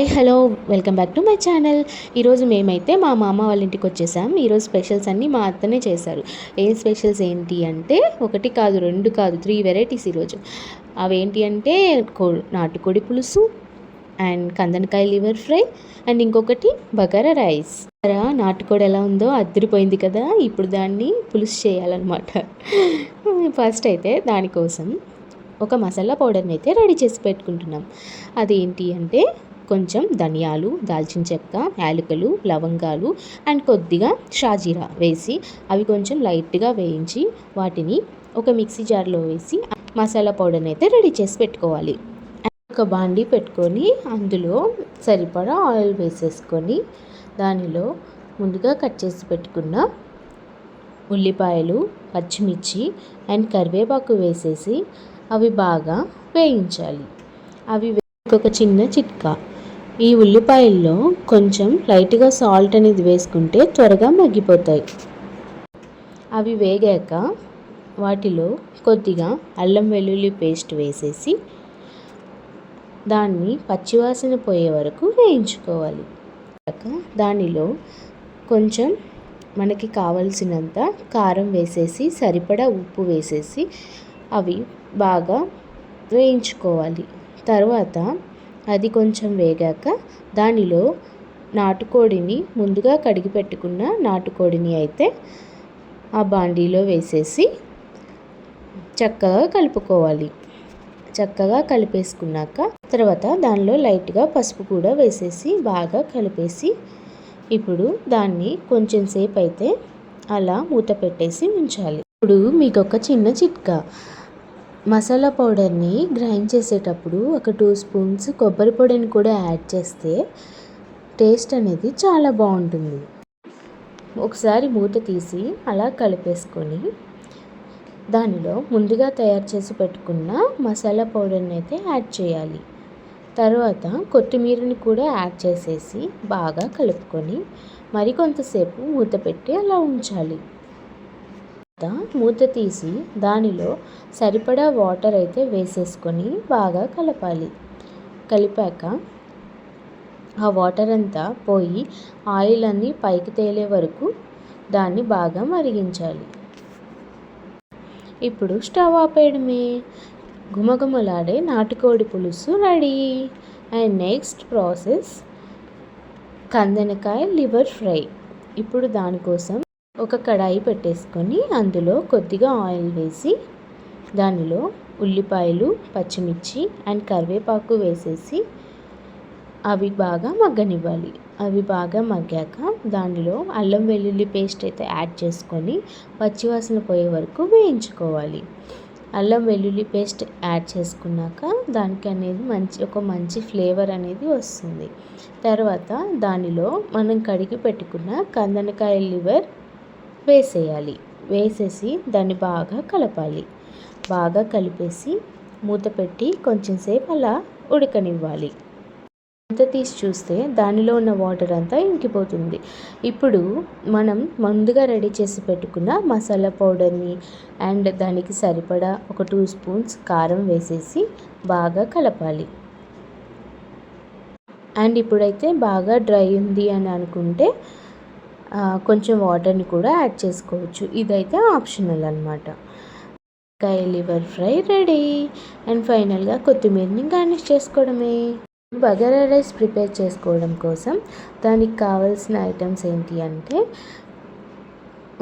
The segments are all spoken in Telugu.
Hi hello welcome back to my channel ఈరోజు మేమైతే మా మామ వాళ్ళ ఇంటికి వచ్చేసాం. ఈరోజు స్పెషల్స్ అన్నీ మా అత్తనే చేశారు. ఏం స్పెషల్స్ ఏంటి అంటే ఒకటి కాదు రెండు కాదు త్రీ వెరైటీస్ ఈరోజు అవేంటి అంటే కో నాటుకోడి పులుసు అండ్ కందనకాయ లివర్ ఫ్రై అండ్ ఇంకొకటి బగారా రైస్ నాటుకోడి ఎలా ఉందో అద్దరిపోయింది కదా ఇప్పుడు దాన్ని పులుసు చేయాలన్నమాట. ఫస్ట్ అయితే దానికోసం ఒక మసాలా పౌడర్ని అయితే రెడీ చేసి పెట్టుకుంటున్నాం. అదేంటి అంటే కొంచెం ధనియాలు దాల్చిన చెక్క యాలకులు లవంగాలు అండ్ కొద్దిగా షాజీరా వేసి అవి కొంచెం లైట్గా వేయించి వాటిని ఒక మిక్సీ జార్లో వేసి మసాలా పౌడర్ని అయితే రెడీ చేసి పెట్టుకోవాలి. ఒక బాండి పెట్టుకొని అందులో సరిపడా ఆయిల్ వేసేసుకొని దానిలో ముందుగా కట్ చేసి పెట్టుకున్న ఉల్లిపాయలు పచ్చిమిర్చి అండ్ కరివేపాకు వేసేసి అవి బాగా వేయించాలి. అవి ఒక చిన్న చిట్కా ఈ ఉల్లిపాయల్లో కొంచెం లైట్గా సాల్ట్ అనేది వేసుకుంటే త్వరగా మగ్గిపోతాయి. అవి వేగాక వాటిలో కొద్దిగా అల్లం వెల్లుల్లి పేస్ట్ వేసేసి దాన్ని పచ్చివాసన పోయే వరకు వేయించుకోవాలి. దానిలో కొంచెం మనకి కావలసినంత కారం వేసేసి సరిపడా ఉప్పు వేసేసి అవి బాగా వేయించుకోవాలి. తర్వాత అది కొంచెం వేగాక దానిలో నాటుకోడిని ముందుగా కడిగి పెట్టుకున్న నాటుకోడిని అయితే ఆ బాండీలో వేసేసి చక్కగా కలుపుకోవాలి. చక్కగా కలిపేసుకున్నాక తర్వాత దానిలో లైట్గా పసుపు కూడా వేసేసి బాగా కలిపేసి ఇప్పుడు దాన్ని కొంచెం సేపు అయితే అలా మూత పెట్టేసి ఉంచాలి. ఇప్పుడు మీకు ఒక చిన్న చిట్కా. మసాలా పౌడర్ని గ్రైండ్ చేసేటప్పుడు ఒక టూ స్పూన్స్ కొబ్బరి పొడిని కూడా యాడ్ చేస్తే టేస్ట్ అనేది చాలా బాగుంటుంది. ఒకసారి మూత తీసి అలా కలిపేసుకొని దానిలో ముందుగా తయారు చేసి పెట్టుకున్న మసాలా పౌడర్ని అయితే యాడ్ చేయాలి. తర్వాత కొత్తిమీరని కూడా యాడ్ చేసేసి బాగా కలుపుకొని మరికొంతసేపు మూత పెట్టి అలా ఉంచాలి. మూత తీసి దానిలో సరిపడా వాటర్ అయితే వేసేసుకొని బాగా కలపాలి. కలిపాక ఆ వాటర్ అంతా పోయి ఆయిల్ అన్నీ పైకి తేలే వరకు దాన్ని బాగా మరిగించాలి. ఇప్పుడు స్టవ్ ఆపేయడమే. గుమగుమలాడే నాటుకోడి పులుసు రెడీ. అండ్ నెక్స్ట్ ప్రాసెస్ కందనకాయ లివర్ ఫ్రై. ఇప్పుడు దానికోసం ఒక కడాయి పెట్టేసుకొని అందులో కొద్దిగా ఆయిల్ వేసి దానిలో ఉల్లిపాయలు పచ్చిమిర్చి అండ్ కరివేపాకు వేసేసి అవి బాగా మగ్గనివ్వాలి. అవి బాగా మగ్గాక దానిలో అల్లం వెల్లుల్లి పేస్ట్ అయితే యాడ్ చేసుకొని పచ్చివాసన పోయే వరకు వేయించుకోవాలి. అల్లం వెల్లుల్లి పేస్ట్ యాడ్ చేసుకున్నాక దానికి అనేది మంచి ఒక మంచి ఫ్లేవర్ అనేది వస్తుంది. తర్వాత దానిలో మనం కడిగి పెట్టుకున్న కందనకాయ లివర్ వేసేయాలి. వేసేసి దాన్ని బాగా కలపాలి. బాగా కలిపేసి మూత పెట్టి కొంచెం సేపు అలా ఉడకనివ్వాలి. మూత తీసి చూస్తే దానిలో ఉన్న వాటర్ అంతా ఇంకిపోతుంది. ఇప్పుడు మనం ముందుగా రెడీ చేసి పెట్టుకున్న మసాలా పౌడర్ని అండ్ దానికి సరిపడా ఒక టూ స్పూన్స్ కారం వేసేసి బాగా కలపాలి. అండ్ ఇప్పుడైతే బాగా డ్రై ఉంది అని అనుకుంటే కొంచెం వాటర్ని కూడా యాడ్ చేసుకోవచ్చు. ఇదైతే ఆప్షనల్ అనమాట కాయ లివర్ ఫ్రై రెడీ. అండ్ ఫైనల్గా కొత్తిమీరని గార్నిష్ చేసుకోవడమే. బగారా రైస్ ప్రిపేర్ చేసుకోవడం కోసం దానికి కావాల్సిన ఐటమ్స్ ఏంటి అంటే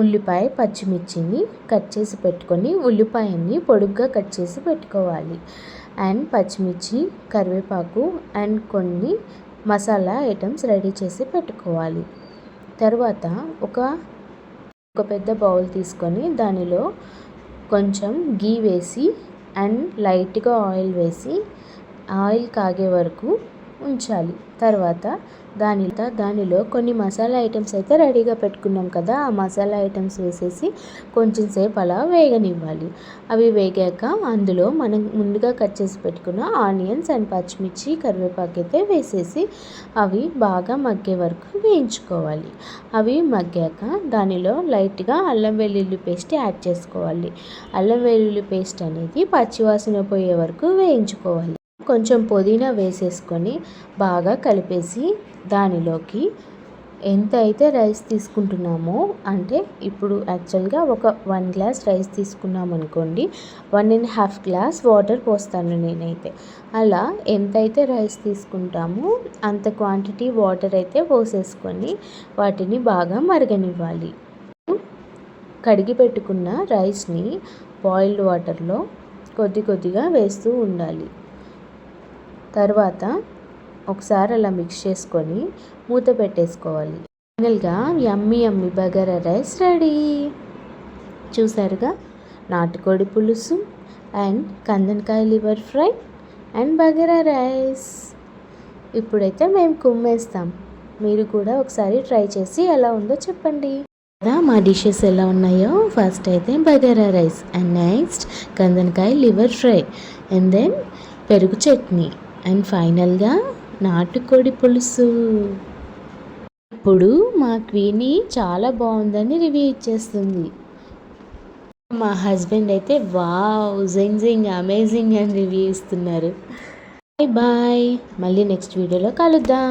ఉల్లిపాయ పచ్చిమిర్చిని కట్ చేసి పెట్టుకొని ఉల్లిపాయని పొడుగ్గా కట్ చేసి పెట్టుకోవాలి. అండ్ పచ్చిమిర్చి కరివేపాకు అండ్ కొన్ని మసాలా ఐటమ్స్ రెడీ చేసి పెట్టుకోవాలి. తర్వాత ఒక ఒక పెద్ద బౌల్ తీసుకొని దానిలో కొంచెం గీ వేసి అండ్ లైట్గా ఆయిల్ వేసి ఆయిల్ కాగే వరకు ఉంచాలి. తర్వాత దాని దానిలో కొన్ని మసాలా ఐటమ్స్ అయితే రెడీగా పెట్టుకున్నాం కదా ఆ మసాలా ఐటమ్స్ వేసేసి కొంచెం సేపు అలా వేగనివ్వాలి. అవి వేగాక అందులో మనం ముందుగా కట్ చేసి పెట్టుకున్న ఆనియన్స్ అండ్ పచ్చిమిర్చి కరివేపాకు అయితే వేసేసి అవి బాగా మగ్గే వరకు వేయించుకోవాలి. అవి మగ్గాక దానిలో లైట్గా అల్లం వెల్లుల్లి పేస్ట్ యాడ్ చేసుకోవాలి. అల్లం వెల్లుల్లి పేస్ట్ అనేది పచ్చివాసన పోయే వరకు వేయించుకోవాలి. కొంచెం పుదీనా వేసేసుకొని బాగా కలిపేసి దానిలోకి ఎంత అయితే రైస్ తీసుకుంటున్నామో అంటే ఇప్పుడు యాక్చువల్గా ఒక వన్ గ్లాస్ రైస్ తీసుకున్నాం అనుకోండి one and half glass water పోస్తాను నేనైతే. అలా ఎంతైతే రైస్ తీసుకుంటామో అంత క్వాంటిటీ వాటర్ అయితే పోసేసుకొని వాటిని బాగా మరగనివ్వాలి. కడిగి పెట్టుకున్న రైస్ని బాయిల్డ్ వాటర్లో కొద్ది కొద్దిగా వేస్తూ ఉండాలి. తర్వాత ఒకసారి అలా మిక్స్ చేసుకొని మూత పెట్టేసుకోవాలి. ఫైనల్గా yummy yummy bagara rice ready. చూసారుగా? నాటుకోడి పులుసు and కందనకాయ liver fry and bagara rice. ఇప్పుడైతే మేము కుమ్మేస్తాం. మీరు కూడా ఒకసారి ట్రై చేసి ఎలా ఉందో చెప్పండి. కదా మా డిషెస్ ఎలా ఉన్నాయో? ఫస్ట్ అయితే బగారా రైస్ అండ్ నెక్స్ట్ కందనకాయ లివర్ ఫ్రై అండ్ దెన్ పెరుగు చట్నీ. అండ్ ఫైనల్గా నాటుకోడి పులుసు. ఇప్పుడు మా క్వీని చాలా బాగుందని రివ్యూ ఇచ్చేస్తుంది. మా హస్బెండ్ అయితే వావ్ జెంజింగ్ జింగ్ అమేజింగ్ అని రివ్యూ ఇస్తున్నారు. బాయ్ బాయ్ మళ్ళీ నెక్స్ట్ వీడియోలో కలుద్దాం.